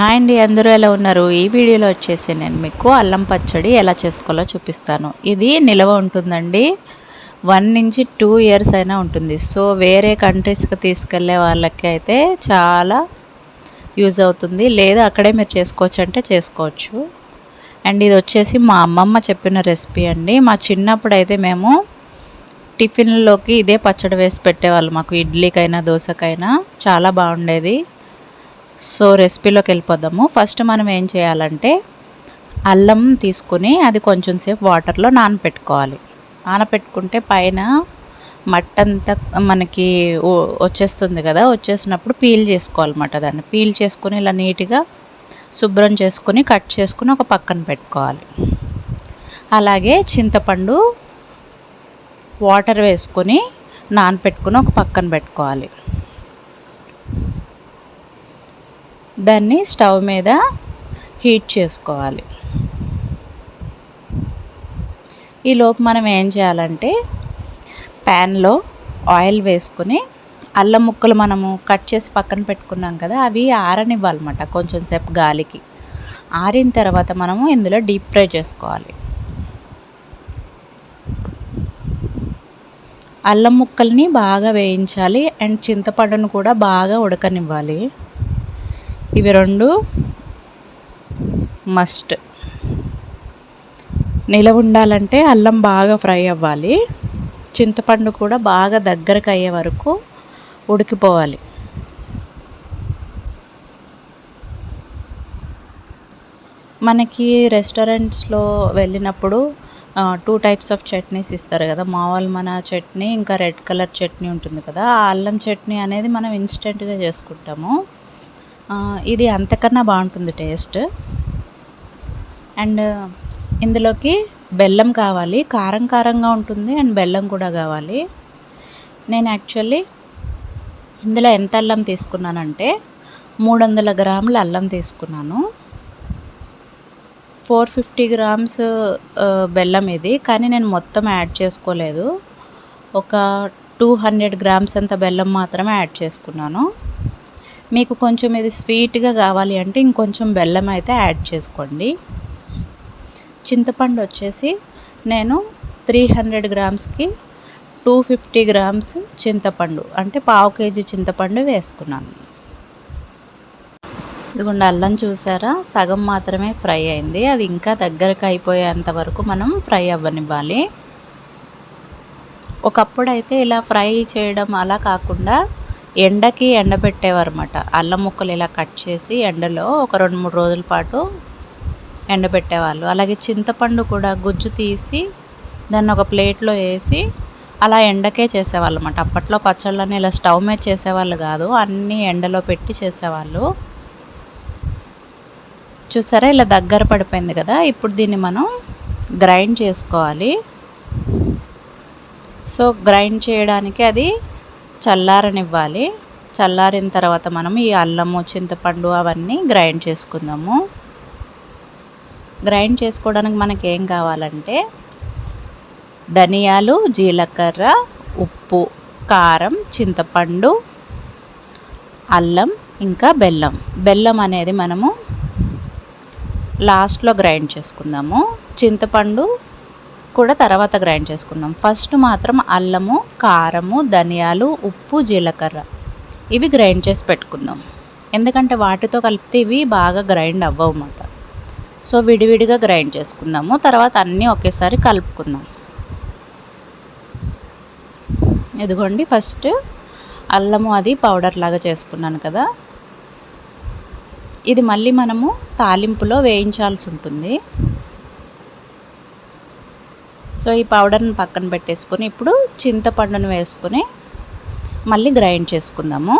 Hi అండి అందరూ ఎలా ఉన్నారు? ఈ వీడియోలో వచ్చేసి నేను మీకు అల్లం పచ్చడి ఎలా చేసుకోవాలో చూపిస్తాను. ఇది నిల్వ ఉంటుందండి. వన్ నుంచి టూ ఇయర్స్ అయినా ఉంటుంది. సో వేరే కంట్రీస్కి తీసుకెళ్ళే వాళ్ళకి అయితే చాలా యూజ్ అవుతుంది. లేదా అక్కడే మీరు చేసుకోవచ్చు అంటే చేసుకోవచ్చు. అండ్ ఇది వచ్చేసి మా అమ్మమ్మ చెప్పిన రెసిపీ అండి. మా చిన్నప్పుడు అయితే మేము టిఫిన్లోకి ఇదే పచ్చడి వేసి పెట్టేవాళ్ళు. మాకు ఇడ్లీకైనా దోశకైనా చాలా బాగుండేది. సో రెసిపీలోకి వెళ్ళిపోదాము. ఫస్ట్ మనం ఏం చేయాలంటే అల్లం తీసుకుని అది కొంచెం సేపు వాటర్లో నానపెట్టుకోవాలి. నానపెట్టుకుంటే పైన మట్టంతా మనకి వచ్చేస్తుంది కదా వచ్చేసినప్పుడు పీల్ చేసుకోవాలన్నమాట దాన్ని. పీల్ చేసుకుని ఇలా నీట్గా శుభ్రం చేసుకుని కట్ చేసుకుని ఒక పక్కన పెట్టుకోవాలి. అలాగే చింతపండు వాటర్ వేసుకొని నానపెట్టుకుని ఒక పక్కన పెట్టుకోవాలి. దాన్ని స్టవ్ మీద హీట్ చేసుకోవాలి. ఈలోపు మనం ఏం చేయాలంటే ప్యాన్లో ఆయిల్ వేసుకుని అల్లం ముక్కలు మనము కట్ చేసి పక్కన పెట్టుకున్నాం కదా అవి ఆరనివ్వాలన్నమాట కొంచెం సేపు గాలికి. ఆరిన తర్వాత మనము ఇందులో డీప్ ఫ్రై చేసుకోవాలి. అల్లం ముక్కల్ని బాగా వేయించాలి అండ్ చింతపండును కూడా బాగా ఉడకనివ్వాలి. ఇవి రెండు మస్ట్ నిలవ ఉండాలంటే అల్లం బాగా ఫ్రై అవ్వాలి. చింతపండు కూడా బాగా దగ్గరకు అయ్యే వరకు ఉడికిపోవాలి. మనకి రెస్టారెంట్స్లో వెళ్ళినప్పుడు టూ టైప్స్ ఆఫ్ చట్నీస్ ఇస్తారు కదా. మామూలు మన చట్నీ ఇంకా రెడ్ కలర్ చట్నీ ఉంటుంది కదా. ఆ అల్లం చట్నీ అనేది మనం ఇన్స్టెంట్గా చేసుకుంటాము. ఇది అంతకన్నా బాగుంటుంది టేస్ట్. అండ్ ఇందులోకి బెల్లం కావాలి. కారం కారంగా ఉంటుంది అండ్ బెల్లం కూడా కావాలి. నేను యాక్చువల్లీ ఇందులో ఎంత అల్లం తీసుకున్నానంటే మూడు వందల గ్రాముల అల్లం తీసుకున్నాను. ఫోర్ ఫిఫ్టీ గ్రామ్స్ బెల్లం ఇది. కానీ నేను మొత్తం యాడ్ చేసుకోలేదు. ఒక టూ హండ్రెడ్ గ్రామ్స్ అంత బెల్లం మాత్రమే యాడ్ చేసుకున్నాను. మీకు కొంచెం ఇది స్వీట్గా కావాలి అంటే ఇంకొంచెం బెల్లం అయితే యాడ్ చేసుకోండి. చింతపండు వచ్చేసి నేను త్రీ హండ్రెడ్ గ్రామ్స్కి టూ ఫిఫ్టీ గ్రామ్స్ చింతపండు అంటే పావు కేజీ చింతపండు వేసుకున్నాను. ఇదిగోండి అల్లం చూసారా? సగం మాత్రమే ఫ్రై అయింది. అది ఇంకా దగ్గరకు అయిపోయేంత వరకు మనం ఫ్రై అవ్వనివ్వాలి. ఒకప్పుడు అయితే ఇలా ఫ్రై చేయడం అలా కాకుండా ఎండకి ఎండబెట్టేవారన్నమాట. అల్లం ముక్కలు ఇలా కట్ చేసి ఎండలో ఒక రెండు మూడు రోజుల పాటు ఎండబెట్టేవాళ్ళు. అలాగే చింతపండు కూడా గుజ్జు తీసి దాన్ని ఒక ప్లేట్లో వేసి అలా ఎండకే చేసేవాళ్ళు అన్నమాట అప్పట్లో పచ్చళ్ళని ఇలా స్టవ్ మీద చేసేవాళ్ళు కాదు అన్నీ ఎండలో పెట్టి చేసేవాళ్ళు. చూసారా? ఇలా దగ్గర పడిపోయింది కదా? ఇప్పుడు దీన్ని మనం గ్రైండ్ చేసుకోవాలి. సో గ్రైండ్ చేయడానికి అది చల్లారనివ్వాలి. చల్లారిన తర్వాత మనం ఈ అల్లము చింతపండు అవన్నీ గ్రైండ్ చేసుకుందాము. గ్రైండ్ చేసుకోవడానికి మనకి ఏం కావాలంటే ధనియాలు జీలకర్ర ఉప్పు కారం చింతపండు అల్లం ఇంకా బెల్లం. బెల్లం అనేది మనము లాస్ట్లో గ్రైండ్ చేసుకుందాము. చింతపండు కూడా తర్వాత గ్రైండ్ చేసుకుందాం. ఫస్ట్ మాత్రం అల్లము కారము ధనియాలు ఉప్పు జీలకర్ర ఇవి గ్రైండ్ చేసి పెట్టుకుందాం. ఎందుకంటే వాటితో కలిపితే ఇవి బాగా గ్రైండ్ అవ్వమాట సో విడివిడిగా గ్రైండ్ చేసుకుందాము. తర్వాత అన్నీ ఒకేసారి కలుపుకుందాం. ఇదిగోండి ఫస్ట్ అల్లము అది పౌడర్ లాగా చేసుకున్నాను కదా. ఇది మళ్ళీ మనము తాలింపులో వేయించాల్సి ఉంటుంది. సో ఈ పౌడర్ని పక్కన పెట్టేసుకొని ఇప్పుడు చింతపండును వేసుకొని మళ్ళీ గ్రైండ్ చేసుకుందాము.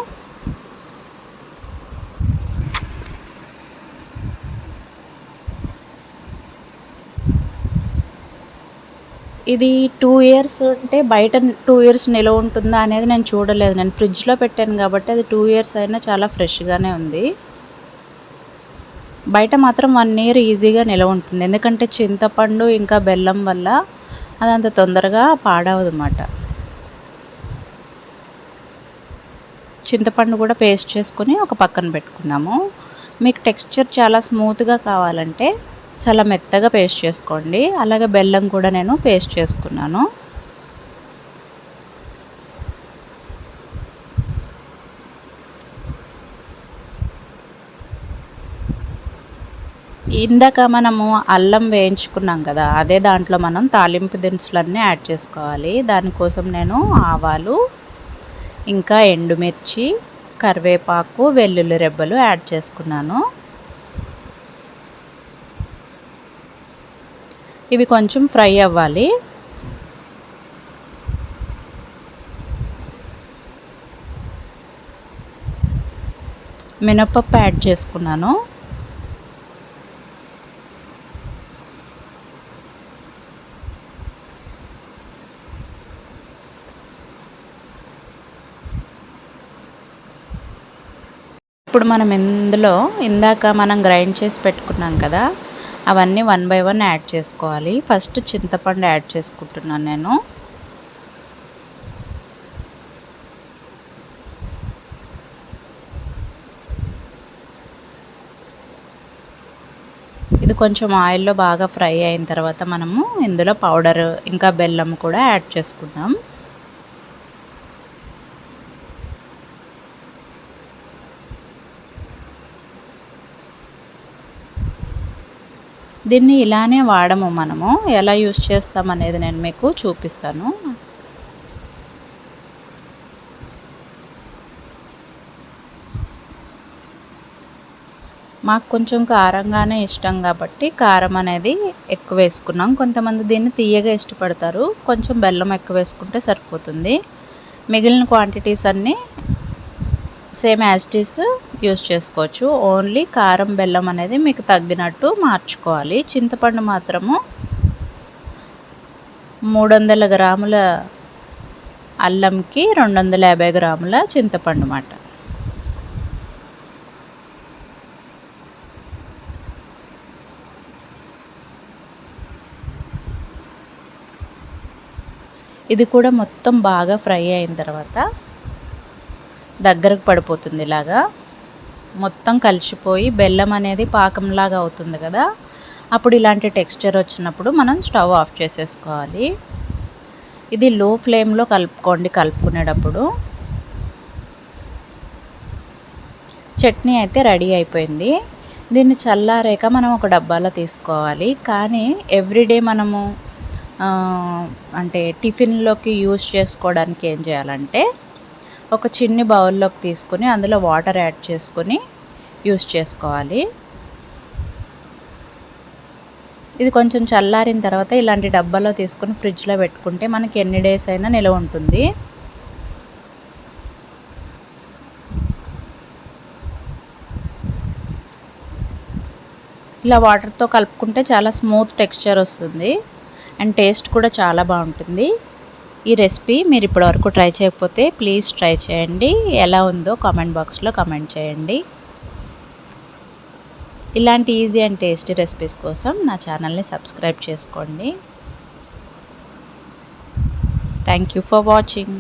ఇది టూ ఇయర్స్ అంటే బయట టూ ఇయర్స్ నిలవ ఉంటుందా అనేది నేను చూడలేదు. నేను ఫ్రిడ్జ్లో పెట్టాను కాబట్టి అది టూ ఇయర్స్ అయినా చాలా ఫ్రెష్గానే ఉంది. బయట మాత్రం వన్ ఇయర్ ఈజీగా నిలవ ఉంటుంది. ఎందుకంటే చింతపండు ఇంకా బెల్లం వల్ల అది అంత తొందరగా పాడవదు అన్నమాట చింతపండు కూడా పేస్ట్ చేసుకొని ఒక పక్కన పెట్టుకుందాము. మీకు టెక్స్చర్ చాలా స్మూత్గా కావాలంటే చాలా మెత్తగా పేస్ట్ చేసుకోండి. అలాగే బెల్లం కూడా నేను పేస్ట్ చేసుకున్నాను. ఇందాక మనము అల్లం వేయించుకున్నాం కదా అదే దాంట్లో మనం తాలింపు దినుసులన్నీ యాడ్ చేసుకోవాలి. దానికోసం నేను ఆవాలు ఇంకా ఎండుమిర్చి కరివేపాకు వెల్లుల్లి రెబ్బలు యాడ్ చేసుకున్నాను. ఇవి కొంచెం ఫ్రై అవ్వాలి. మినపప్పు యాడ్ చేసుకున్నాను. ఇప్పుడు మనం ఇందులో ఇందాక మనం గ్రైండ్ చేసి పెట్టుకున్నాం కదా అవన్నీ వన్ బై వన్ యాడ్ చేసుకోవాలి. ఫస్ట్ చింతపండు యాడ్ చేసుకుంటున్నాను నేను. ఇది కొంచెం ఆయిల్లో బాగా ఫ్రై అయిన తర్వాత మనము ఇందులో పౌడర్ ఇంకా బెల్లం కూడా యాడ్ చేసుకుందాం. దీన్ని ఇలానే వాడము మనము. ఎలా యూస్ చేస్తాం అనేది నేను మీకు చూపిస్తాను. మాకు కొంచెం కారంగానే ఇష్టం కాబట్టి కారం అనేది ఎక్కువ వేసుకున్నాం. కొంతమంది దీన్ని తీయగా ఇష్టపడతారు. కొంచెం బెల్లం ఎక్కువ వేసుకుంటే సరిపోతుంది. మిగిలిన క్వాంటిటీస్ అన్నీ same as it is use చేసుకోవచ్చు. ఓన్లీ కారం బెల్లం అనేది మీకు తగ్గినట్టు మార్చుకోవాలి. చింతపండు మాత్రము మూడు వందల గ్రాముల అల్లంకి రెండు వందల యాభై గ్రాముల చింతపండు మాట. ఇది కూడా మొత్తం బాగా ఫ్రై అయిన తర్వాత దగ్గరకు పడిపోతుంది ఇలాగా. మొత్తం కలిసిపోయి బెల్లం అనేది పాకంలాగా అవుతుంది కదా. అప్పుడు ఇలాంటి టెక్స్చర్ వచ్చినప్పుడు మనం స్టవ్ ఆఫ్ చేసేసుకోవాలి. ఇది లో ఫ్లేమ్లో కలుపుకోండి కలుపుకునేటప్పుడు. చట్నీ అయితే రెడీ అయిపోయింది. దీన్ని చల్లారాక మనం ఒక డబ్బాలో తీసుకోవాలి. కానీ ఎవ్రీడే మనము అంటే టిఫిన్లోకి యూజ్ చేసుకోవడానికి ఏం చేయాలంటే ఒక చిన్ని బౌల్లోకి తీసుకుని అందులో వాటర్ యాడ్ చేసుకొని యూస్ చేసుకోవాలి. ఇది కొంచెం చల్లారిన తర్వాత ఇలాంటి డబ్బాలో తీసుకొని ఫ్రిడ్జ్లో పెట్టుకుంటే మనకి ఎన్ని డేస్ అయినా నిలవ ఉంటుంది. ఇలా వాటర్తో కలుపుకుంటే చాలా స్మూత్ టెక్స్చర్ వస్తుంది. అండ్ టేస్ట్ కూడా చాలా బాగుంటుంది. ఈ రెసిపీ మీరు ఇప్పటివరకు ట్రై చేయకపోతే ప్లీజ్ ట్రై చేయండి. ఎలా ఉందో కామెంట్ బాక్స్లో కామెంట్ చేయండి. ఇలాంటి ఈజీ అండ్ టేస్టీ రెసిపీస్ కోసం నా ఛానల్ని సబ్స్క్రైబ్ చేసుకోండి. Thank you for watching.